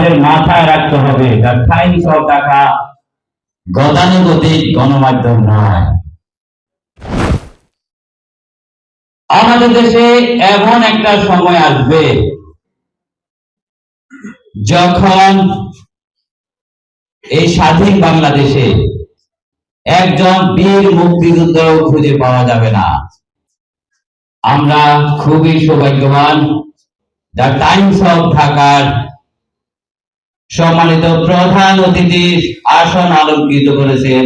আমাদের মাথায় রাখতে হবে দ্য টাইমস অফ গতানুগতিক গণমাধ্যম নয়। আমাদের দেশে এমন একটা সময় আসবে যখন এই স্বাধীন বাংলাদেশে একজন বীর মুক্তিযুদ্ধ খুঁজে পাওয়া যাবে না। আমরা খুবই সৌভাগ্যবান। দ্য টাইমস অফ ঢাকার সম্মানিত প্রধান অতিথি আসন আলোকিত করেছেন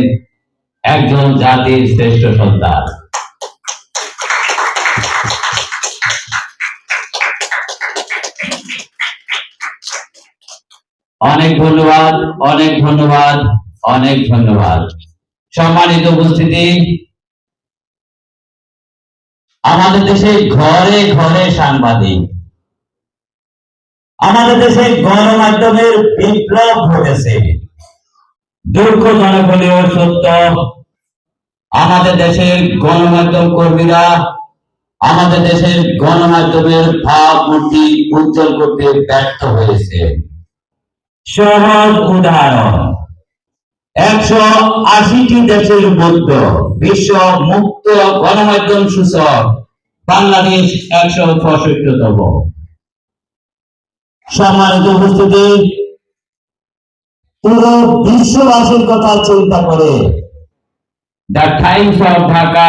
একজন জাতির শ্রেষ্ঠ সন্তান অনেক ধন্যবাদ অনেক ধন্যবাদ অনেক ধন্যবাদ। সম্মানিত উপস্থিতি, আমাদের দেশে ঘরে ঘরে সাংবাদিক আমাদের দেশে গণমাধ্যমের বিপ্লব ঘটেছে। দুঃখজনক হলেও সত্য আমাদের দেশের গণমাধ্যম কর্মীরা আমাদের দেশের গণমাধ্যমের ভাবমূর্তি উজ্জ্বল করতে ব্যর্থ হয়েছে। সহজ উদাহরণ। একশো আশিটি দেশের মধ্যে বিশ্ব মুক্ত গণমাধ্যম সূচক বাংলাদেশ একশো পঁয়ষট্টিতম। সম্মানিত উপস্থিতি পুরো বিশ্ববাসীর কথা চিন্তা করে। দ্য টাইমস অফ ঢাকা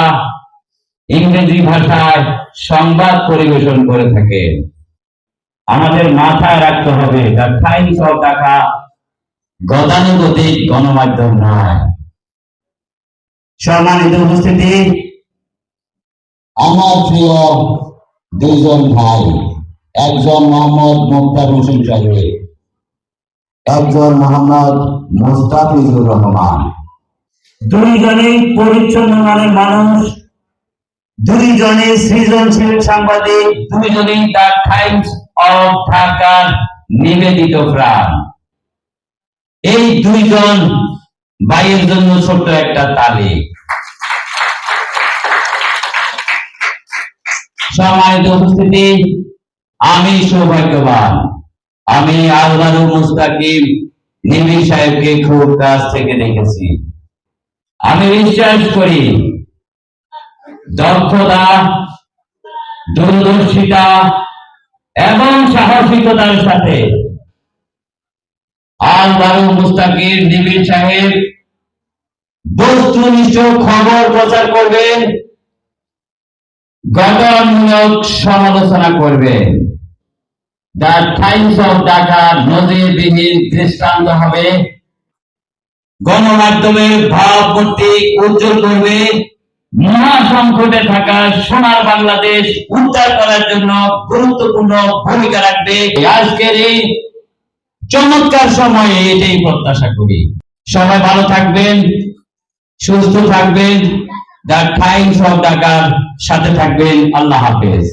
ইংরেজি ভাষায় সংবাদ পরিবেশন করে থাকে। আমাদের মাথায় রাখতে হবে দ্য টাইমস অফ ঢাকা গতানুগতিক গণমাধ্যম নয়। সম্মানিত উপস্থিতি আমার প্রিয় দুজন ভাই একজন মোহাম্মদ মুক্তার হোসেন চৌধুরী একজন মোহাম্মদ মুস্তাফিজুর রহমান। দুইজনেই পরিচ্ছন্ন মানের মানুষ দুইজনে সৃজনশীল সাংবাদিক, দুইজনেই দ্য টাইমস অফ ঢাকার নিবেদিত প্রাণ। এই দুইজন ভাইয়ের জন্য ছোট্ট একটা তালিক সম্মানিত উপস্থিতি আমি সৌভাগ্যবান। আমি আলবারু মুস্তাকিম নিবির সাহেবকে খুব কাছ থেকে দেখেছি। আমি বিশ্বাস করি, দক্ষতা, দূরদর্শিতা এবং সাহসিকতার সাথে আল বারু মুস্তাকির নিবির সাহেব বস্তুনিষ্ঠ খবর প্রচার করবেন। গঠনমূলক সমালোচনা করবেন দ্য টাইমস অফ ঢাকা নজিরবিহীন দৃষ্টান্ত হবে। গণমাধ্যমের ভাবমূর্তি উজ্জ্বল করবে। মহা সংকটে থাকা সোনার বাংলাদেশ উদ্ধার করার জন্য গুরুত্বপূর্ণ ভূমিকা রাখবে। আজকের এই চমৎকার সময়ে এটাই প্রত্যাশা করি। সবাই ভালো থাকবেন, সুস্থ থাকবেন। দ্য টাইমস অফ ঢাকার সাথে থাকবেন আল্লাহ হাফেজ।